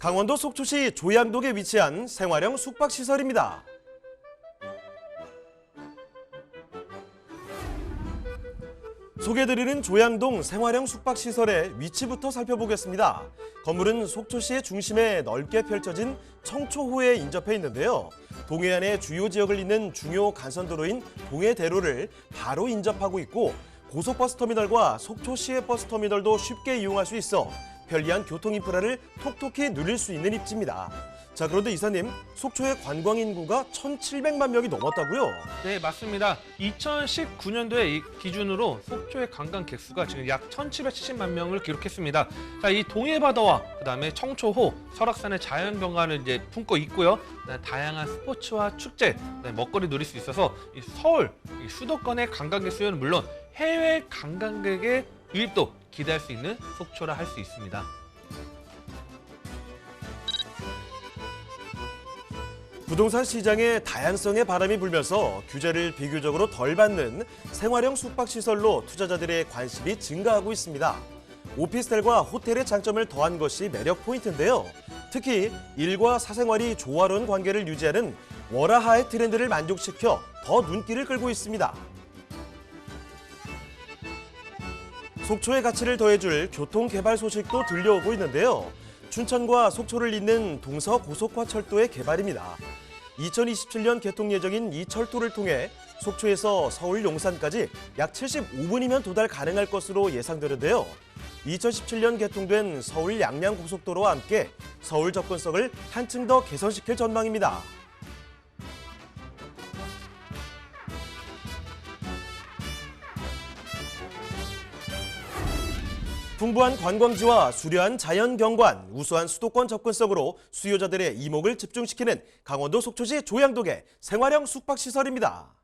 강원도 속초시 조양동에 위치한 생활형 숙박시설입니다. 소개드리는 조양동 생활형 숙박시설의 위치부터 살펴보겠습니다. 건물은 속초시의 중심에 넓게 펼쳐진 청초호에 인접해 있는데요. 동해안의 주요 지역을 잇는 중요 간선도로인 동해대로를 바로 인접하고 있고 고속버스 터미널과 속초 시외 버스 터미널도 쉽게 이용할 수 있어 편리한 교통 인프라를 톡톡히 누릴 수 있는 입지입니다. 자 그런데 이사님, 속초의 관광 인구가 1,700만 명이 넘었다고요? 네, 맞습니다. 2019년도에 기준으로 속초의 관광 객수가 지금 약 1,770만 명을 기록했습니다. 자, 이 동해바다와 그다음에 청초호, 설악산의 자연 경관을 이제 품고 있고요. 다양한 스포츠와 축제, 먹거리 누릴 수 있어서 이 서울 이 수도권의 관광객 수요는 물론 해외 관광객의 유입도 기대할 수 있는 속초라 할 수 있습니다. 부동산 시장의 다양성의 바람이 불면서 규제를 비교적으로 덜 받는 생활형 숙박시설로 투자자들의 관심이 증가하고 있습니다. 오피스텔과 호텔의 장점을 더한 것이 매력 포인트인데요. 특히 일과 사생활이 조화로운 관계를 유지하는 월화하의 트렌드를 만족시켜 더 눈길을 끌고 있습니다. 속초의 가치를 더해줄 교통 개발 소식도 들려오고 있는데요. 춘천과 속초를 잇는 동서 고속화철도의 개발입니다. 2027년 개통 예정인 이 철도를 통해 속초에서 서울 용산까지 약 75분이면 도달 가능할 것으로 예상되는데요. 2017년 개통된 서울 양양 고속도로와 함께 서울 접근성을 한층 더 개선시킬 전망입니다. 풍부한 관광지와 수려한 자연 경관, 우수한 수도권 접근성으로 수요자들의 이목을 집중시키는 강원도 속초시 조양동의 생활형 숙박시설입니다.